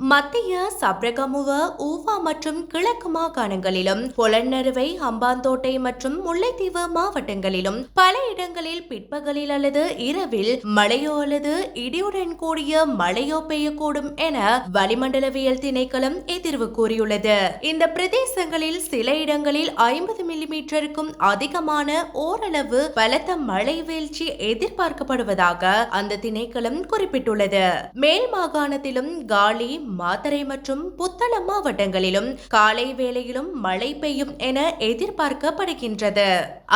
மத்திய சப்ரகமுவ ஊவா மற்றும் கிழக்கு மாகாணங்களிலும் புலநறுவை ஹம்பாந்தோட்டை மற்றும் முல்லைத்தீவு மாவட்டங்களிலும் பல இடங்களில் பிற்பகலில் அல்லது இரவில் மழையோ அல்லது இடியுடன் கூடிய மழையோ பெய்யக்கூடும் என வளிமண்டலவியல் திணைக்களம் எதிர்வு கூறியுள்ளது. இந்த பிரதேசங்களில் சில இடங்களில் ஐம்பது மில்லிமீட்டருக்கும் அதிகமான ஓரளவு பலத்த மழை வீழ்ச்சி எதிர்பார்க்கப்படுவதாக அந்த திணைக்களம் குறிப்பிட்டுள்ளது. மேல் மாகாணத்திலும் காலி மாத்தறை மற்றும் புத்தளம் மாவட்டங்களிலும் காலை வேளையிலும் மழை பெய்யும் என எதிர்பார்க்கப்படுகின்றது.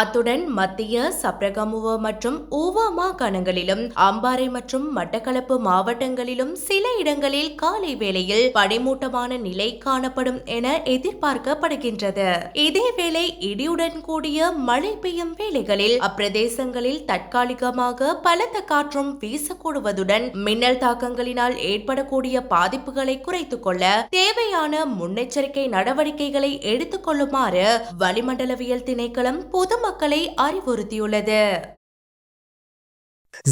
அத்துடன் மத்திய சப்ரகமுவ மற்றும் ஊவா மாகாணங்களிலும் அம்பாறை மற்றும் மட்டக்களப்பு மாவட்டங்களிலும் சில இடங்களில் காலை வேளையில் பனிமூட்டமான நிலை காணப்படும் என எதிர்பார்க்கப்படுகின்றது. இதேவேளை இடியுடன் கூடிய மழை பெய்யும் வேளைகளில் அப்பிரதேசங்களில் தற்காலிகமாக பலத்த காற்றும் வீசக்கூடுவதுடன் மின்னல் தாக்கங்களினால் ஏற்படக்கூடிய பாதிப்புகள் குறைத்துக் கொள்ள தேவையான முன்னெச்சரிக்கை நடவடிக்கைகளை எடுத்துக் கொள்ளுமாறு வளிமண்டலவியல் திணைக்களம் பொதுமக்களை அறிவுறுத்தியுள்ளது.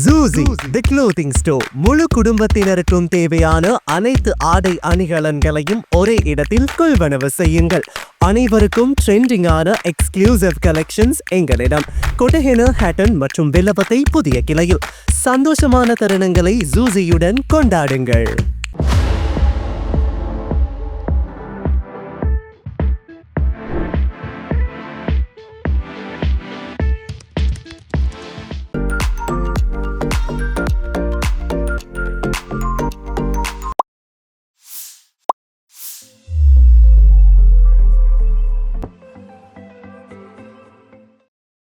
ஜூசி தி க்ளோத்திங் ஸ்டோர் முழு குடும்பத்தினருக்கும் தேவையான அனைத்து ஆடை அணிகலன்களையும் ஒரே இடத்தில் கொள்வனவு செய்யுங்கள். அனைவருக்கும் ட்ரெண்டிங்கான எக்ஸ்க்ளூசிவ் கலெக்ஷன்ஸ் எங்களிடம். கொட்டஹென ஹேட்டன் மற்றும் வில்லபத்தை புதிய கிளையில். சந்தோஷமான தருணங்களை ஜூசியுடன் கொண்டாடுங்கள்.